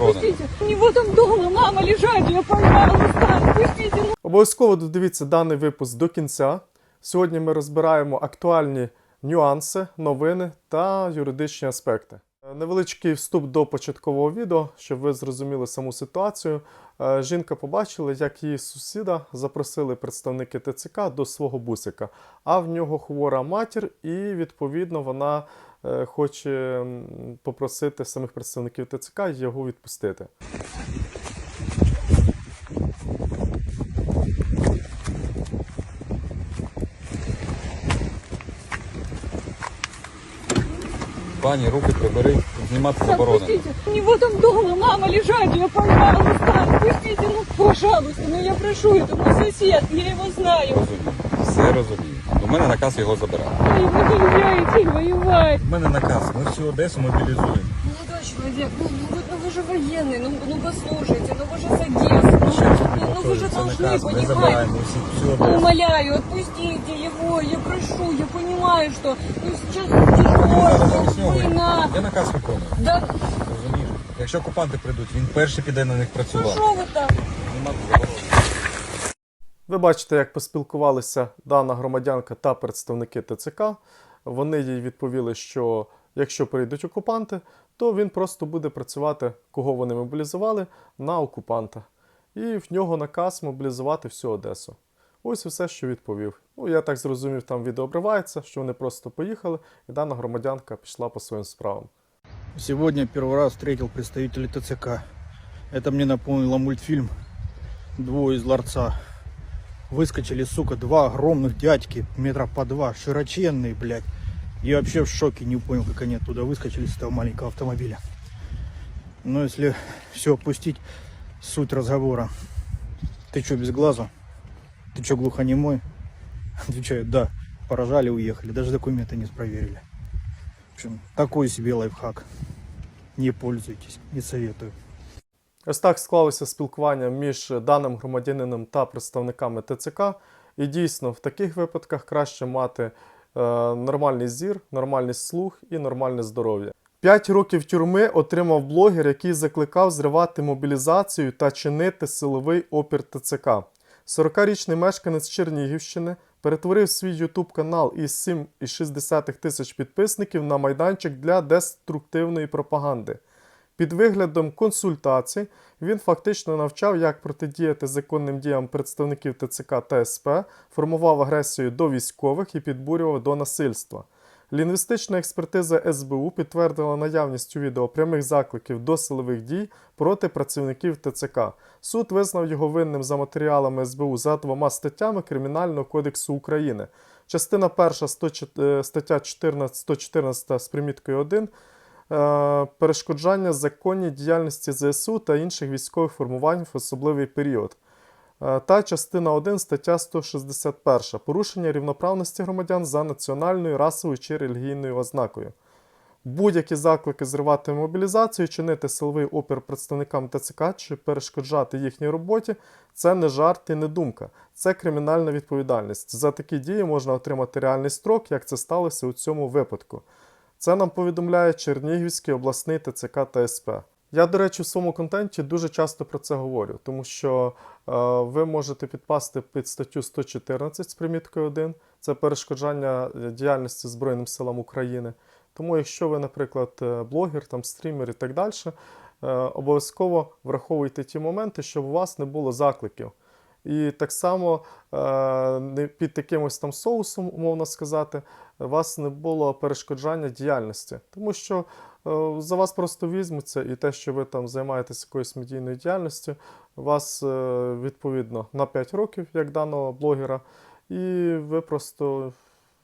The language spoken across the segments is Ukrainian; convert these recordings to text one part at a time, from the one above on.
заборонено. У него там дома мама лежать, я пожалуйста, отпустите. Ну, Обов'язково додивіться даний випуск до кінця. Сьогодні ми розбираємо актуальні нюанси, новини та юридичні аспекти. Невеличкий вступ до початкового відео, щоб ви зрозуміли саму ситуацію. Е, Жінка побачила, як її сусіда запросили представники ТЦК до свого бусика, а в нього хвора матір, і відповідно вона хоче попросити самих представників ТЦК його відпустити. Пані, руки прибери, знімати заборонено. У него там дома мама лежать, я пожалуйста, отпустите. Ну, пожалуйста, ну я прошу, это мой сосед, я его знаю Розумію. Все розумію. У мене наказ його забирати. Ой, вы не уезжаете воевать. У мене наказ. Ми всю Одесу мобілізуємо. Молодой человек, ну, ну, вы, ну вы же военный, ну, ну послушайте, ну вы же с Одессы, ну, Ще раз тобі ну, ну вы же повторюю, це должны наказ. Ми понимать. забираємо всі всю Одесу. Умоляю, отпустите его, я прошу, я понимаю, что ну, сейчас Мені треба тяжело, замість нього. война. Я наказ виконую. Да Розумієш? Якщо окупанти прийдуть, він перший піде на них ну працювати. что вы там? Знімати заборонено. Ви бачите, як поспілкувалися дана громадянка та представники ТЦК. Вони їй відповіли, що якщо прийдуть окупанти, то він просто буде працювати, кого вони мобілізували, на окупанта. І в нього наказ мобілізувати всю Одесу. Ось все, що відповів. Ну, я так зрозумів, там відео обривається, що вони просто поїхали, і дана громадянка пішла по своїм справам. Сегодня первый раз встретил представителей ТЦК. Это мне напомнило мультфильм «Двое из ларца». Выскочили, сука, два огромных дядьки, метра по два, широченные, блядь. Я вообще в шоке, не понял, как они оттуда выскочили с этого маленького автомобиля. Но если все опустить, суть разговора. Ты что, без глаза? Ты что, глухонемой? Отвечают, да. Поражали, уехали, даже документы не проверили. В общем, такой себе лайфхак. Не пользуйтесь, не советую. Ось так склалося спілкування між даним громадянином та представниками ТЦК. І дійсно, в таких випадках краще мати е, нормальний зір, нормальний слух і нормальне здоров'я. П'ять років тюрми отримав блогер, який закликав зривати мобілізацію та чинити силовий опір ТЦК. 40-річний мешканець Чернігівщини перетворив свій YouTube канал із 7,6 тисяч підписників на майданчик для деструктивної пропаганди. Під виглядом консультацій він фактично навчав, як протидіяти законним діям представників ТЦК та СП, формував агресію до військових і підбурював до насильства. Лінгвістична експертиза СБУ підтвердила наявність у відео прямих закликів до силових дій проти працівників ТЦК. Суд визнав його винним за матеріалами СБУ за двома статтями Кримінального кодексу України. Частина 1 104 стаття 14, 114 з приміткою 1 е, перешкоджання законній діяльності ЗСУ та інших військових формувань в особливий період. Е, Та частина 1 стаття 161 порушення рівноправності громадян за національною, расовою чи релігійною ознакою. Будь-які заклики зривати мобілізацію, чинити силовий опір представникам ТЦК чи перешкоджати їхній роботі це не жарт і не думка, це кримінальна відповідальність. За такі дії можна отримати реальний строк, як це сталося у цьому випадку. Це нам повідомляє Чернігівський обласний ТЦК та СП. Я, до речі, в своєму контенті дуже часто про це говорю, тому що е, ви можете підпасти під статтю 114 з приміткою 1, це перешкоджання е, діяльності Збройним силам України. Тому, якщо ви, наприклад, е, блогер, там, стрімер і так далі, е, обов'язково враховуйте ті моменти, щоб у вас не було закликів. І так само е, під якимось там соусом, умовно сказати, у вас не було перешкоджання діяльності. Тому що е, за вас просто візьмуться, і те, що ви там займаєтесь якоюсь медійною діяльністю, вас е, відповідно на 5 років, як даного блогера, і ви просто,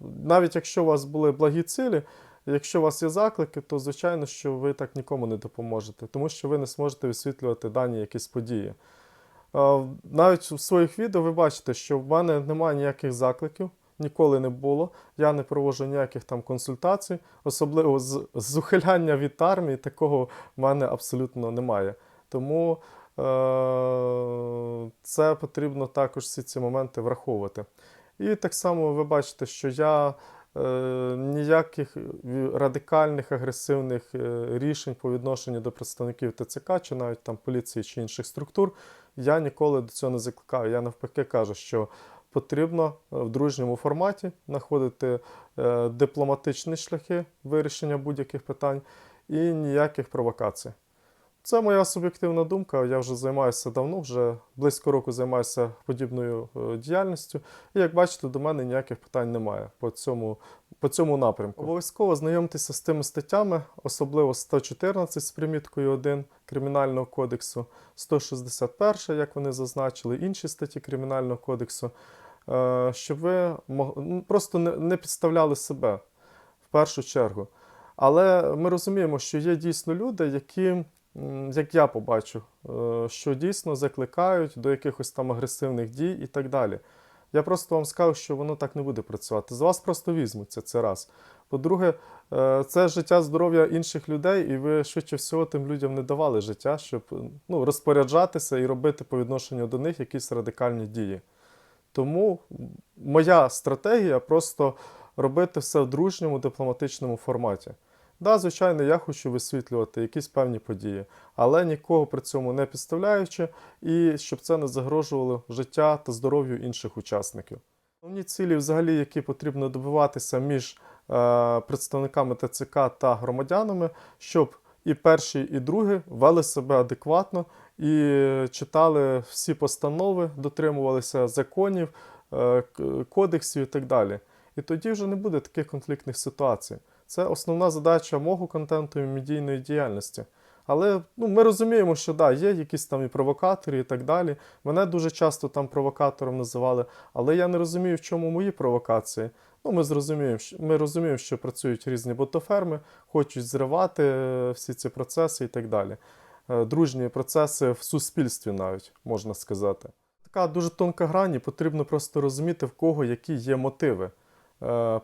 навіть якщо у вас були благі цілі, Якщо у вас є заклики, то звичайно, що ви так нікому не допоможете, тому що ви не зможете висвітлювати дані якісь події. Навіть в своїх відео ви бачите, що в мене немає ніяких закликів, ніколи не було. Я не проводжу ніяких там консультацій, особливо з, з ухиляння від армії, такого в мене абсолютно немає. Тому е- це потрібно також всі ці моменти враховувати. І так само ви бачите, що я ніяких радикальних агресивних е, рішень по відношенню до представників ТЦК чи навіть там поліції чи інших структур я ніколи до цього не закликаю. Я навпаки кажу, що потрібно е, в дружньому форматі знаходити е, дипломатичні шляхи вирішення будь-яких питань і ніяких провокацій. Це моя суб'єктивна думка. Я вже займаюся давно, вже близько року займаюся подібною е, діяльністю. І як бачите, до мене ніяких питань немає по цьому, по цьому напрямку. Обов'язково знайомтеся з тими статтями, особливо 114 з приміткою 1 Кримінального кодексу, 161, як вони зазначили, інші статті Кримінального кодексу, е, щоб ви ну, просто не, підставляли себе в першу чергу. Але ми розуміємо, що є дійсно люди, які, як я побачу, е, що дійсно закликають до якихось там агресивних дій і так далі. Я просто вам скажу, що воно так не буде працювати. З вас просто візьмуться це раз. По-друге, е, це життя, здоров'я інших людей, і ви швидше всього тим людям не давали життя, щоб ну, розпоряджатися і робити по відношенню до них якісь радикальні дії. Тому моя стратегія просто робити все в дружньому дипломатичному форматі. Да, звичайно, я хочу висвітлювати якісь певні події, але нікого при цьому не підставляючи, і щоб це не загрожувало життя та здоров'ю інших учасників. Основні цілі, взагалі, які потрібно добиватися між е, представниками ТЦК та громадянами, щоб і перші, і другі вели себе адекватно і читали всі постанови, дотримувалися законів, е, кодексів і так далі. І тоді вже не буде таких конфліктних ситуацій. Це основна задача мого контенту і медійної діяльності. Але ну, ми розуміємо, що да, є якісь там і провокатори і так далі. Мене дуже часто там провокатором називали, але я не розумію, в чому мої провокації. Ну, ми зрозуміємо, ми розуміємо, що працюють різні ботоферми, хочуть зривати е, всі ці процеси і так далі. Е, Дружні процеси в суспільстві навіть можна сказати. Така дуже тонка грань, і потрібно просто розуміти, в кого які є мотиви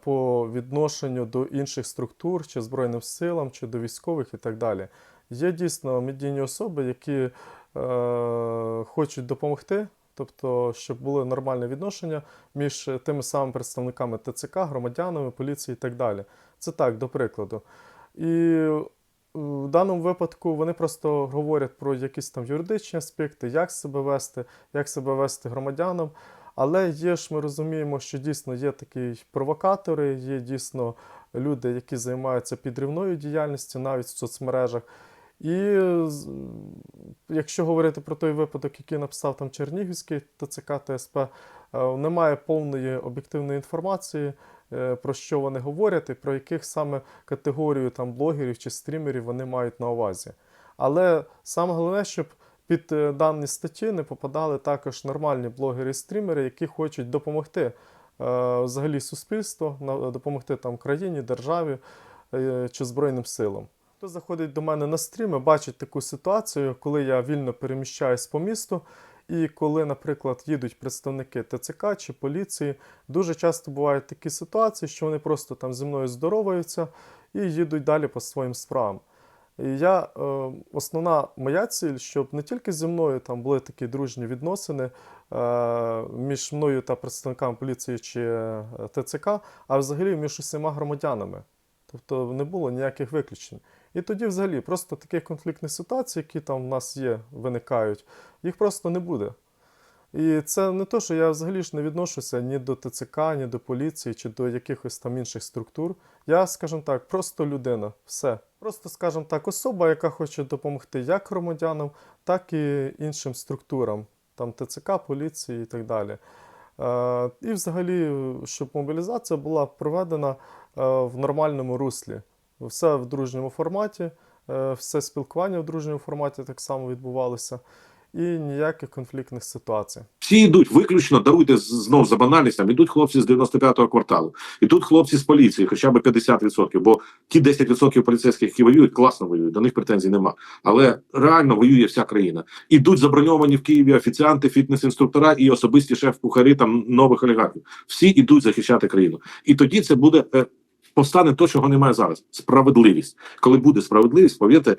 по відношенню до інших структур, чи Збройним силам, чи до військових і так далі. Є дійсно медійні особи, які е, хочуть допомогти, тобто, щоб було нормальне відношення між тими самими представниками ТЦК, громадянами, поліції і так далі. Це так, до прикладу. І в даному випадку вони просто говорять про якісь там юридичні аспекти, як себе вести, як себе вести громадянам. Але є ж, ми розуміємо, що дійсно є такі провокатори, є дійсно люди, які займаються підривною діяльністю навіть в соцмережах. І якщо говорити про той випадок, який написав там Чернігівський ТЦК ТСП, е, немає повної об'єктивної інформації, е, про що вони говорять і про яких саме категорію там блогерів чи стрімерів вони мають на увазі. Але саме головне, щоб під е, дані статті не попадали також нормальні блогери і стрімери, які хочуть допомогти е, взагалі суспільству, допомогти там країні, державі е, чи Збройним силам. Хто заходить до мене на стріми, бачить таку ситуацію, коли я вільно переміщаюсь по місту, і коли, наприклад, їдуть представники ТЦК чи поліції, дуже часто бувають такі ситуації, що вони просто там зі мною здороваються і їдуть далі по своїм справам. І я, е, основна моя ціль, щоб не тільки зі мною там були такі дружні відносини е, між мною та представниками поліції чи е, ТЦК, а взагалі між усіма громадянами. Тобто не було ніяких виключень. І тоді, взагалі, просто таких конфліктних ситуацій, які там в нас є, виникають, їх просто не буде. І це не то, що я взагалі ж не відношуся ні до ТЦК, ні до поліції, чи до якихось там інших структур. Я, скажімо так, просто людина. Все. Просто, скажімо так, особа, яка хоче допомогти як громадянам, так і іншим структурам, там ТЦК, поліції і так далі. Е, і взагалі, щоб мобілізація була проведена е, в нормальному руслі. Все в дружньому форматі, е, все спілкування в дружньому форматі так само відбувалося, і ніяких конфліктних ситуацій. Всі йдуть виключно, даруйте знов за банальність, там ідуть хлопці з 95-го кварталу, ідуть хлопці з поліції, хоча б 50%, бо ті 10% поліцейських, які воюють, класно воюють, до них претензій нема. Але реально воює вся країна. Ідуть заброньовані в Києві офіціанти, фітнес-інструктора і особисті шеф-кухарі там нових олігархів. Всі ідуть захищати країну. І тоді це буде е, постане то, чого немає зараз. Справедливість. Коли буде справедливість, повірте,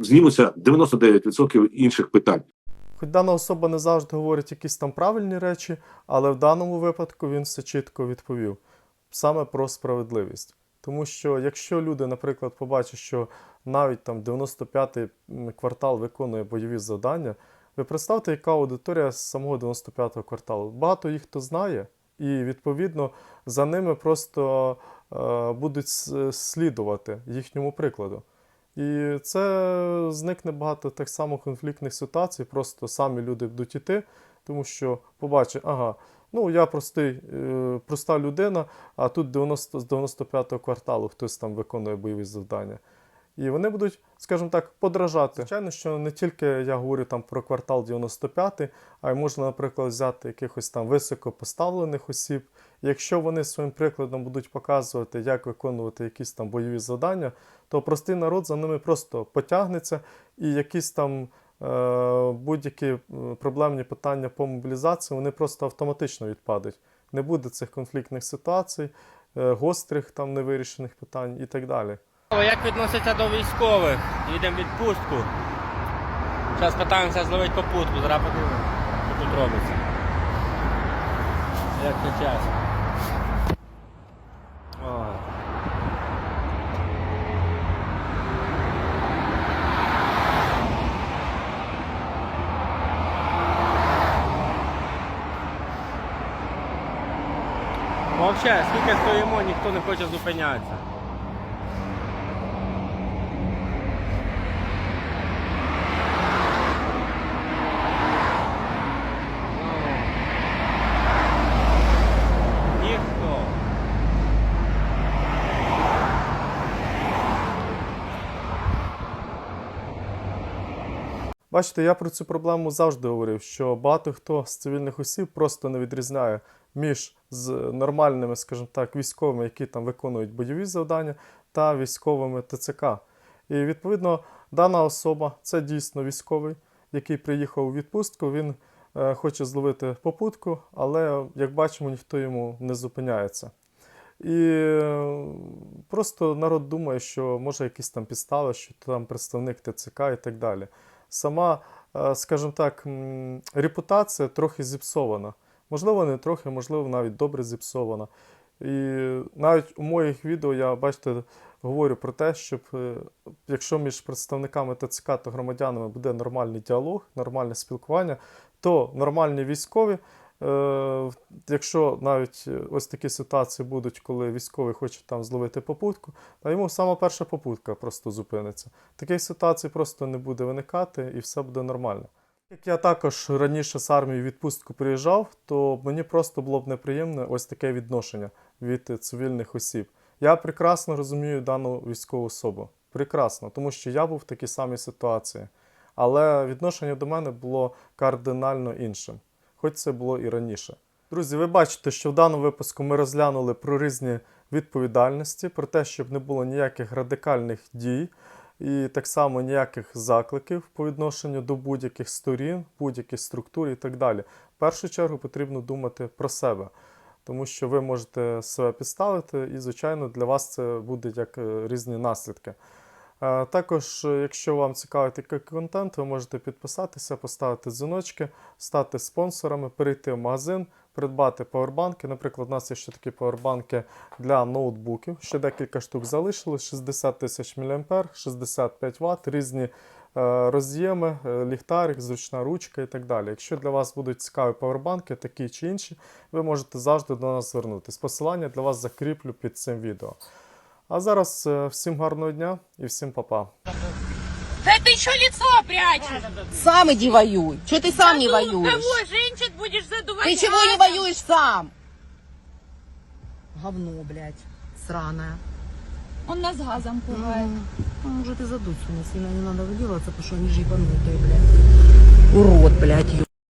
знімуться 99% інших питань. Хоч дана особа не завжди говорить якісь там правильні речі, але в даному випадку він все чітко відповів. саме про справедливість. Тому що якщо люди, наприклад, побачать, що навіть там 95-й квартал виконує бойові завдання, ви представте, яка аудиторія з самого 95-го кварталу. Багато їх хто знає, і відповідно за ними просто е, будуть слідувати їхньому прикладу. І це зникне багато так само конфліктних ситуацій, просто самі люди будуть іти, тому що побачать, ага, ну я простий, е, проста людина, а тут 90, з 95-го кварталу хтось там виконує бойові завдання. І вони будуть, скажімо так, подражати. Звичайно, що не тільки я говорю там про квартал 95, а й можна, наприклад, взяти якихось там високопоставлених осіб. Якщо вони своїм прикладом будуть показувати, як виконувати якісь там бойові завдання, то простий народ за ними просто потягнеться, і якісь там е, будь-які е, проблемні питання по мобілізації вони просто автоматично відпадуть. Не буде цих конфліктних ситуацій, е, гострих там невирішених питань і так далі. Як відноситься до військових? Їдемо відпустку. Зараз питаємося зловити попутку, зараз подивимося, що тут робиться. Як не час. Взагалі, скільки стоїмо, ніхто не хоче зупинятися. Бачите, я про цю проблему завжди говорив, що багато хто з цивільних осіб просто не відрізняє між з нормальними, скажімо так, військовими, які там виконують бойові завдання, та військовими ТЦК. І відповідно дана особа це дійсно військовий, який приїхав у відпустку. Він е, хоче зловити попутку, але як бачимо, ніхто йому не зупиняється. І е, просто народ думає, що може якісь там підстави, що там представник ТЦК і так далі. Сама, е, скажімо так, репутація трохи зіпсована. Можливо, не трохи, можливо, навіть добре зіпсована. І навіть у моїх відео я, бачите, говорю про те, щоб е, якщо між представниками ТЦК та громадянами буде нормальний діалог, нормальне спілкування, то нормальні військові, е, якщо навіть е, ось такі ситуації будуть, коли військовий хоче там зловити попутку, та йому сама перша попутка просто зупиниться. Таких ситуацій просто не буде виникати і все буде нормально. Як я також раніше з армії відпустку приїжджав, то мені просто було б неприємне ось таке відношення від цивільних осіб. Я прекрасно розумію дану військову особу. Прекрасно, тому що я був в такій самій ситуації. Але відношення до мене було кардинально іншим, хоч це було і раніше. Друзі, ви бачите, що в даному випуску ми розглянули про різні відповідальності, про те, щоб не було ніяких радикальних дій і так само ніяких закликів по відношенню до будь-яких сторін, будь-яких структур і так далі. В першу чергу потрібно думати про себе, тому що ви можете себе підставити, і, звичайно, для вас це буде як е, різні наслідки. Е, Також, якщо вам цікавий такий контент, ви можете підписатися, поставити дзвіночки, стати спонсорами, перейти в магазин, придбати павербанки. Наприклад, у нас є ще такі павербанки для ноутбуків. Ще декілька штук залишилось: 60 тисяч мА, 65 Вт, різні е, роз'єми, е, ліхтарик, зручна ручка і так далі. Якщо для вас будуть цікаві павербанки, такі чи інші, ви можете завжди до нас звернутися. Посилання для вас закріплю під цим відео. А зараз е, всім гарного дня і всім па-па. Да ты еще лицо прячешь. Сам иди воюй. Че ты сам не воюешь? Кого женщин будешь задувать? Ты чего не воюешь сам? Говно, блядь, сраное. Он нас газом пугает. Ну, может и задуть сильно, сильно не надо выделываться, потому что они же ебанутые, блядь. Урод, блядь, ё-